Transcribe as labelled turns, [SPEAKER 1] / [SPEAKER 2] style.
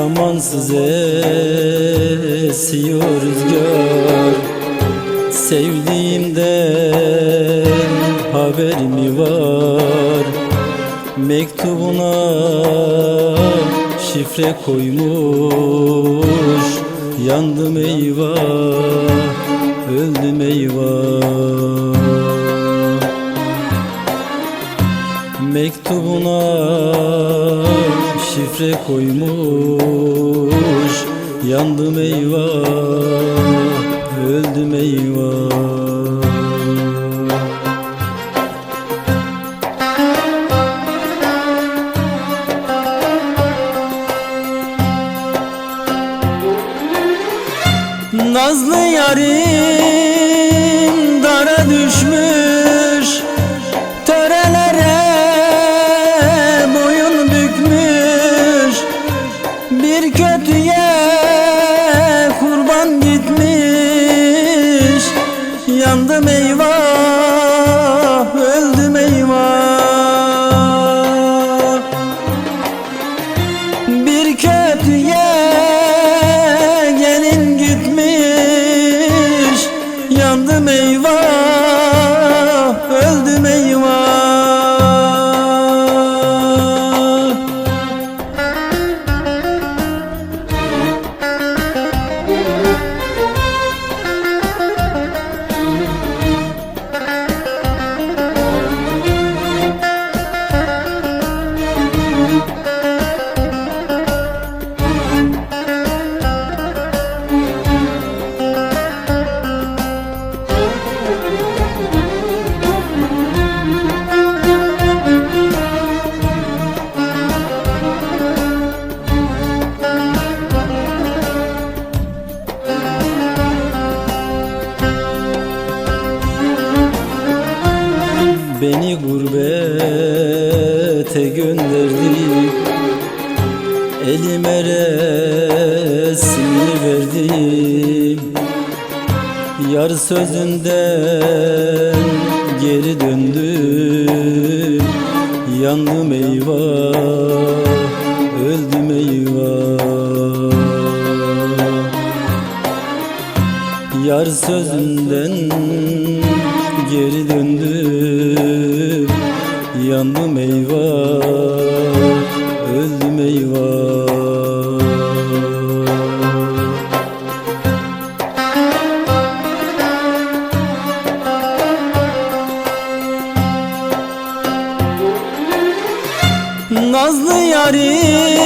[SPEAKER 1] Zamansız esiyor rüzgar. Sevdiğimden haber mi var? Mektubuna şifre koymuş. Yandım eyvah, öldüm eyvah. Mektubuna şifre koymuş. Yandım eyvah, öldüm eyvah. Nazlı yarim Yandım eyvah, öldüm eyvah. Bir kötüye gelin gitmiş Yandım eyvah, Beni gurbete gönderdi. Elime resmini verdim Yar sözünden geri döndüm Yandım eyvah, öldüm eyvah. Yar sözünden geri döndüm Yandım eyvah, öldüm eyvah Nazlı yarim